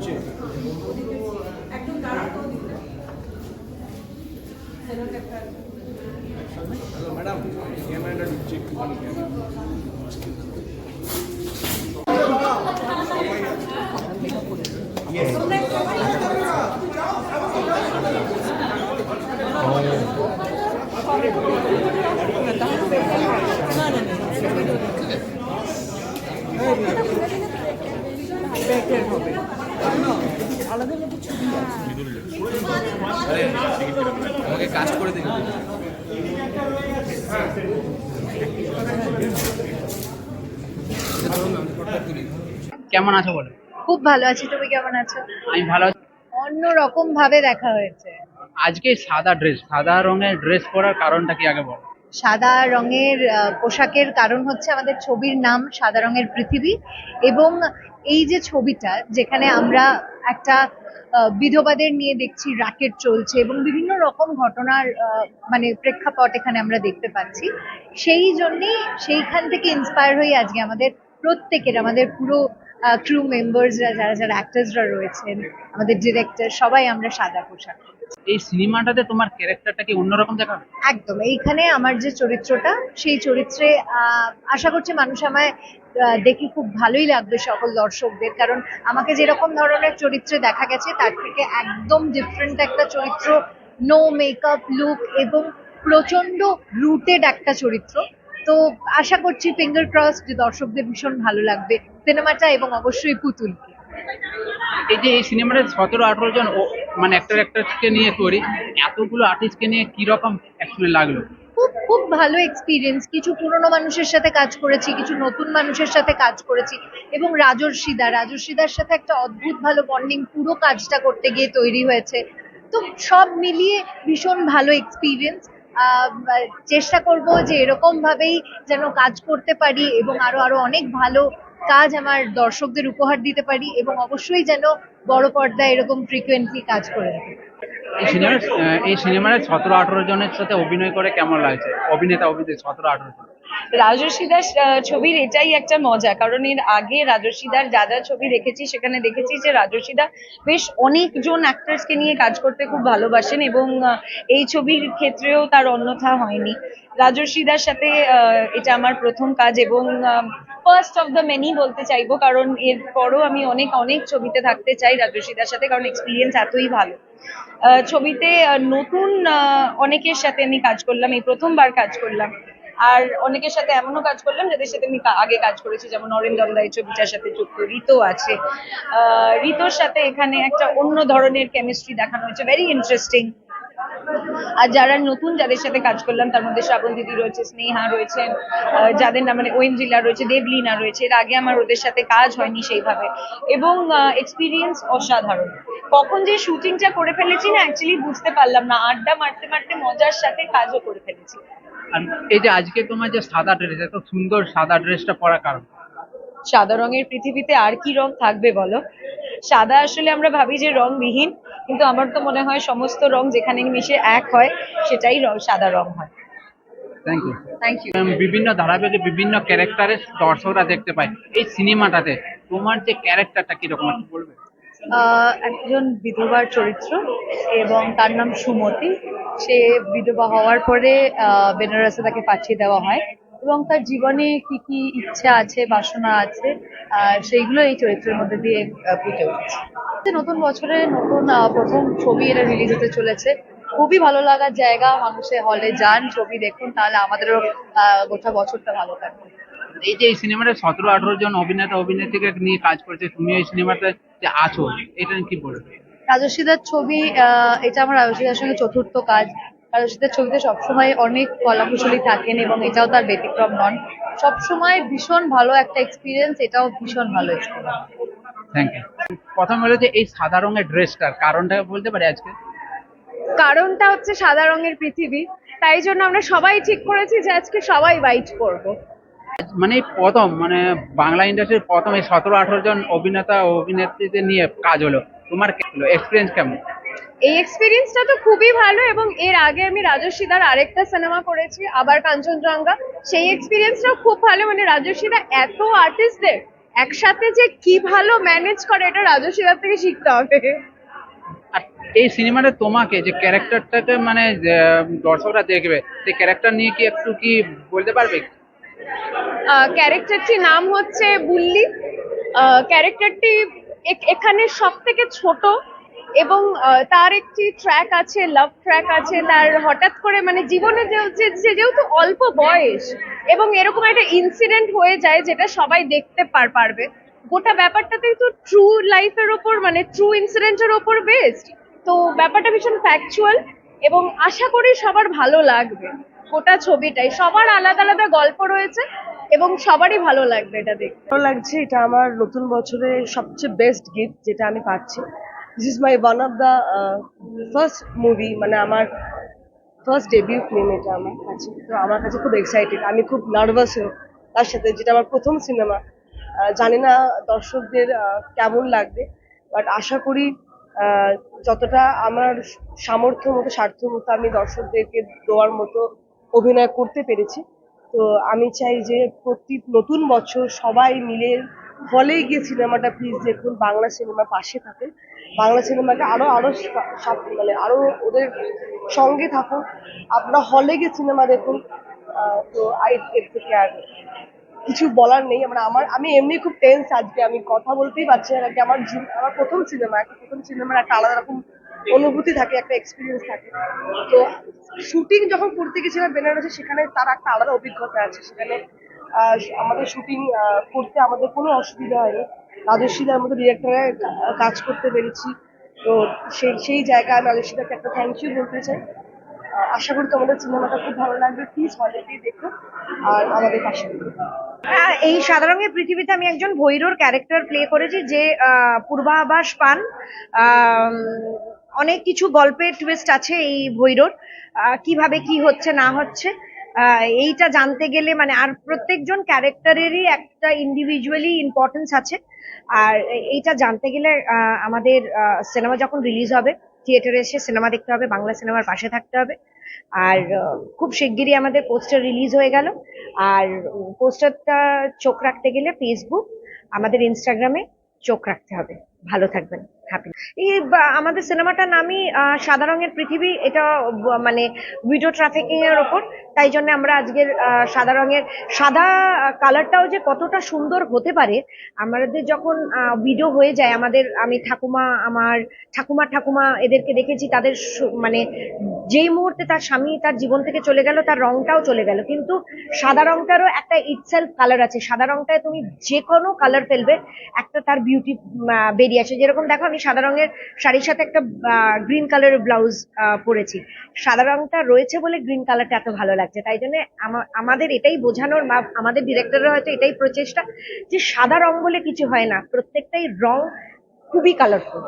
ঢুকছে hello madam ক্যামেরাটা ঢুকছে একটুখানি ক্যামেরা আমাকে কাজ করে দিন কেমন আছো বলো? খুব ভালো আছি তুমি কেমন আছো? আমি ভালো আছি। অন্য রকম ভাবে দেখা হয়েছে। আজকে সাদা ড্রেস সাদা রঙের ড্রেস পরার কারণটা কি আগে বলো? সাদা রঙের পোশাকের কারণ হচ্ছে আমাদের ছবির নাম সাদা রঙের পৃথিবী এবং এই যে ছবিটা, যেখানে আমরা একটা বিধবাদের নিয়ে দেখছি র্যাকেট চলছে এবং বিভিন্ন রকম ঘটনার মানে প্রেক্ষাপট এখানে আমরা দেখতে পাচ্ছি, সেই জন্যেই সেইখান থেকে ইন্সপায়ার হয়ে আজকে আমাদের প্রত্যেকের, আমাদের পুরো ক্রু মেম্বার্সরা যারা যারা অ্যাক্টার্সরা রয়েছেন আমাদের ডিরেক্টর সবাই আমরা সাদা পোশাক এই সিনেমাটাতে তোমার ক্যারেক্টারটা কি অন্যরকম দেখা একদম এইখানে আমার যে চরিত্রটা সেই চরিত্রে আশা করছি মানুষ আমায় দেখে খুব ভালোই লাগবে সকল দর্শকদের কারণ আমাকে যেরকম ধরনের চরিত্রে দেখা গেছে তার থেকে একদম ডিফারেন্ট একটা চরিত্র নো মেকআপ লুক এবং প্রচণ্ড রুটেড একটা চরিত্র। তো আশা করছি ফিঙ্গার ক্রস যে দর্শকদের ভীষণ ভালো লাগবে সিনেমাটা এবং অবশ্যই পুতুল। এই যে এই সিনেমাটা সতেরো আঠারো জন মানে অ্যাক্টর অ্যাক্ট্রেসকে নিয়ে তৈরি এতগুলো আর্টিস্টকে নিয়ে কি রকম অ্যাকচুয়ালি লাগল? খুব খুব ভালো এক্সপিরিয়েন্স কিছু পুরনো মানুষের সাথে কাজ করেছি কিছু নতুন মানুষের সাথে কাজ করেছি এবং রাজর্ষিদা। রাজর্ষিদার সাথে একটা অদ্ভুত ভালো বন্ডিং পুরো কাজটা করতে গিয়ে তৈরি হয়েছে। তো সব মিলিয়ে ভীষণ ভালো এক্সপিরিয়েন্স চেষ্টা করব যে এরকম ভাবেই যেন কাজ করতে পারি এবং আরও আরও অনেক ভালো কাজ আমার দর্শকদের উপহার দিতে পারি এবং অবশ্যই যেন বড় পর্দায় এরকম ফ্রিকোয়েন্টলি কাজ করে এই সিনেমা এই সতেরো আঠারো জনের সাথে অভিনয় করে কেমন লাগছে? অভিনেতা, অভিনেত্রী, সতেরো আঠারো জন। রাজস্বী দাস আহ, ছবির এটাই একটা মজা। কারণ এর আগে রাজস্বী দার যা যা ছবি দেখেছি সেখানে দেখেছি যে রাজস্বী দা বেশ অনেকজন অ্যাক্টার্সকে নিয়ে কাজ করতে খুব ভালোবাসেন এবং এই ছবির ক্ষেত্রেও তার অন্যথা হয়নি। রাজস্বী দার সাথে এটা আমার প্রথম কাজ এবং ফার্স্ট অফ দ্য মেনি বলতে চাইব। কারণ এরপরও আমি অনেক অনেক ছবিতে থাকতে চাই রাজস্বী দার সাথে কারণ এক্সপিরিয়েন্স এতই ভালো। ছবিতে নতুন অনেকের সাথে আমি কাজ করলাম এই প্রথমবার কাজ করলাম। আর অনেকের সাথে এমনও কাজ করলাম, যাদের সাথে আমি আগে কাজ করেছি, যেমন অরিন্দম রায় ছবিটার সাথে যুক্ত ঋতো আছে। ঋতোর সাথে এখানে একটা অন্য ধরনের কেমিস্ট্রি দেখানো হয়েছে ভেরি ইন্টারেস্টিং আর যারা নতুন, যাদের সাথে কাজ করলাম, তার মধ্যে শ্রাবণ দিদি রয়েছে, স্নেহা রয়েছেন যাদের নাম মানে ঐন্দ্রিলা রয়েছে, দেবলীনা রয়েছে, এর আগে আমার ওদের সাথে কাজ হয়নি সেইভাবে। এবং এক্সপিরিয়েন্স অসাধারণ। কখন যে শুটিংটা করে ফেলেছি না অ্যাকচুয়ালি বুঝতে পারলাম না। আড্ডা মারতে মারতে মজার সাথে কাজও করে ফেলেছি। আর এই যে আজকে তোমার যে সাদা ড্রেস এত সুন্দর সাদা ড্রেসটা পরার কারণ? সাদা রঙের পৃথিবীতে আর কি রং থাকবে বলো? সাদা আসলে আমরা ভাবি যে রং রংবিহীন কিন্তু আমার তো মনে হয় সমস্ত রং যেখানে মিশে এক হয় সেটাই রং সাদা রং হয়। থ্যাংক ইউ থ্যাংক ইউ বিভিন্ন ধারাবাহিকে বিভিন্ন ক্যারেক্টারের দর্শকরা দেখতে পায়। এই সিনেমাটাতে তোমার যে ক্যারেক্টারটা কীরকম? বলবে? একজন বিধবার চরিত্র এবং তার নাম সুমতি। সে বিধবা হওয়ার পরে বেনারসে তাকে পাঠিয়ে দেওয়া হয় এবং তার জীবনে কি কি ইচ্ছা আছে, বাসনা আছে সেইগুলো এই চরিত্রের মধ্যে দিয়ে ফুটে উঠেছে। নতুন বছরে নতুন প্রথম ছবি এটা রিলিজ হতে চলেছে। খুবই ভালো লাগার জায়গা, মানুষে হলে যান ছবি দেখুন, তাহলে আমাদেরও গোটা বছরটা ভালো কাটবে। এই যে এই সিনেমাটা সতেরো আঠারো জন অভিনেতা অভিনেত্রীকে নিয়ে কাজ করেছে তুমি এই সিনেমাতে যে আছো এটা কি বলবে? রাজস্বীদার ছবি আহ, এটা আমার রাজস্বীদার সঙ্গে চতুর্থ কাজ। রাজস্বীদার ছবিতে সবসময় অনেক কলাকুশলী থাকেন এবং এটাও তার ব্যতিক্রম নন। সবসময় ভীষণ ভালো একটা এক্সপিরিয়েন্স এটাও ভীষণ ভালো এক্সপিরিয়েন্স থ্যাংক ইউ প্রথম হলো যে এই সাদা রঙের ড্রেসটার কারণটা বলতে পারি আজকে? কারণটা হচ্ছে সাদা রঙের পৃথিবী তাই জন্য আমরা সবাই ঠিক করেছি যে আজকে সবাই হোয়াইট করব মানে প্রথম মানে বাংলা ইন্ডাস্ট্রির প্রথম এই সতেরো আঠারো জন অভিনেতা ও অভিনেত্রীদের নিয়ে কাজ হলো। তোমার এক্সপিরিয়েন্স কেমন? এই এক্সপিরিয়েন্সটা তো খুবই ভালো এবং এর আগে আমি রাজস্বীদার আরেকটা সিনেমা করেছি আবার কাঞ্চনজঙ্ঘা। সেই এক্সপিরিয়েন্সটাও খুব ভালো মানে রাজস্বীদা এত আর্টিস্টদের একসাথে যে কি ভালো ম্যানেজ করে এটা রাজস্বীদার থেকে শিখতে হবে। আর এই সিনেমাটা তোমাকে যে ক্যারেক্টারটাকে মানে দর্শকরা দেখবে সেই ক্যারেক্টার নিয়ে কি একটু কি বলতে পারবে? ক্যারেক্টারটির নাম হচ্ছে বুল্লি। ক্যারেক্টারটি এখানে সব থেকে ছোট এবং তার একটি ট্র্যাক আছে লাভ ট্র্যাক আছে। তার হঠাৎ করে মানে জীবনে যে- যেহেতু অল্প বয়স এবং এরকম একটা ইনসিডেন্ট হয়ে যায় যেটা সবাই দেখতে পার পারবে। গোটা ব্যাপারটাতেই তো ট্রু লাইফের ওপর মানে ট্রু ইনসিডেন্টের ওপর বেসড তো ব্যাপারটা ভীষণ ফ্যাকচুয়াল এবং আশা করি সবার ভালো লাগবে। গোটা ছবিটাই। সবার আলাদা আলাদা গল্প রয়েছে এবং সবারই ভালো লাগবে এটা দেখতে। ভালো লাগছে, এটা আমার নতুন বছরের সবচেয়ে বেস্ট গিফট যেটা আমি পাচ্ছি। This is my one of the first movie মানে আমার ফার্স্ট ডেবিউ ফিল্ম এটা আমার কাছে। তো আমার কাছে খুব এক্সাইটেড আমি খুব নার্ভাসও তার সাথে, যেটা আমার প্রথম সিনেমা জানি না দর্শকদের কেমন লাগবে বাট আশা করি যতটা আমার সামর্থ্য মতো স্বার্থ মতো আমি দর্শকদেরকে দেওয়ার মতো অভিনয় করতে পেরেছি। তো আমি চাই যে প্রতি নতুন বছর সবাই মিলে হলে গিয়ে সিনেমাটা প্লিজ দেখুন, বাংলা সিনেমা পাশে থাকে বাংলা সিনেমাকে আরও আরও সা- সা- মানে আরও ওদের সঙ্গে থাকুন। আপনারা হলে গিয়ে সিনেমা দেখুন। তো এর থেকে আর কিছু বলার নেই। মানে আমার, আমি এমনি খুব টেন্স আজকে। আমি কথা বলতেই পারছি না। আমার আমার প্রথম সিনেমা একটা প্রথম সিনেমার একটা আলাদা রকম অনুভূতি থাকে একটা এক্সপিরিয়েন্স থাকে। তো শুটিং যখন করতে গেছিলাম বেনারসে সেখানে তার একটা আলাদা অভিজ্ঞতা আছে। সেখানে আমাদের শুটিং করতে আমাদের কোনো অসুবিধা হয়নি। রাজস্বীদার মতো ডিরেক্টরে কাজ করতে পেরেছি। তো সেই সেই জায়গায় আমি রাজস্বীদাকে একটা থ্যাংক ইউ বলতে চাই। আশা করি তোমাদের সিনেমাটা খুব ভালো লাগবে। প্লিজ হলে গিয়ে দেখো। আর আমাদের পাশে হ্যাঁ, এই সাদা রঙের পৃথিবীতে আমি একজন ভৈরর ক্যারেক্টার প্লে করেছি যে পূর্বাভাস পান। অনেক কিছু গল্পের টুইস্ট আছে এই আহ, কীভাবে কি হচ্ছে না হচ্ছে এইটা জানতে গেলে মানে আর প্রত্যেকজন ক্যারেক্টারেরই একটা ইন্ডিভিজুয়ালি ইম্পর্টেন্স আছে। আর এইটা জানতে গেলে আমাদের সিনেমা যখন রিলিজ হবে থিয়েটারে এসে সিনেমা দেখতে হবে বাংলা সিনেমার পাশে থাকতে হবে। আর খুব শিগগিরই আমাদের পোস্টার রিলিজ হয়ে গেল। আর পোস্টারটা চোখ রাখতে গেলে ফেসবুক আমাদের ইনস্টাগ্রামে চোখ রাখতে হবে। ভালো থাকবেন। হ্যাপি আমাদের সিনেমাটার নামই সাদা রঙের পৃথিবী, এটা মানে ভিডিও ট্রাফিকিং এর ওপর। তাই জন্য আমরা আজকের সাদা রঙের, সাদা কালারটাও যে কতটা সুন্দর হতে পারে, আমাদের যখন ভিডিও হয়ে যায়, আমাদের, আমি ঠাকুমা, আমার ঠাকুমা ঠাকুমা এদেরকে দেখেছি, তাদের মানে যেই মুহূর্তে তার স্বামী তার জীবন থেকে চলে গেল, তার রংটাও চলে গেল। কিন্তু সাদা রংটারও একটা ইটসেলফ কালার আছে। সাদা রংটায় তুমি যে কোনো কালার ফেলবে, একটা তার বিউটি বেরিয়ে আসে। যেরকম দেখো, আমি সাদা রঙের শাড়ির সাথে একটা গ্রিন কালারের ব্লাউজ পরেছি। সাদা রঙটা রয়েছে বলে গ্রিন কালারটা এত ভালো লাগছে। তাই জন্য আমা- আমাদের এটাই বোঝানোর বা আমাদের ডিরেক্টরের হয়তো এটাই প্রচেষ্টা যে সাদা রং বলে কিছু হয় না। প্রত্যেকটাই রং খুবই কালারফুল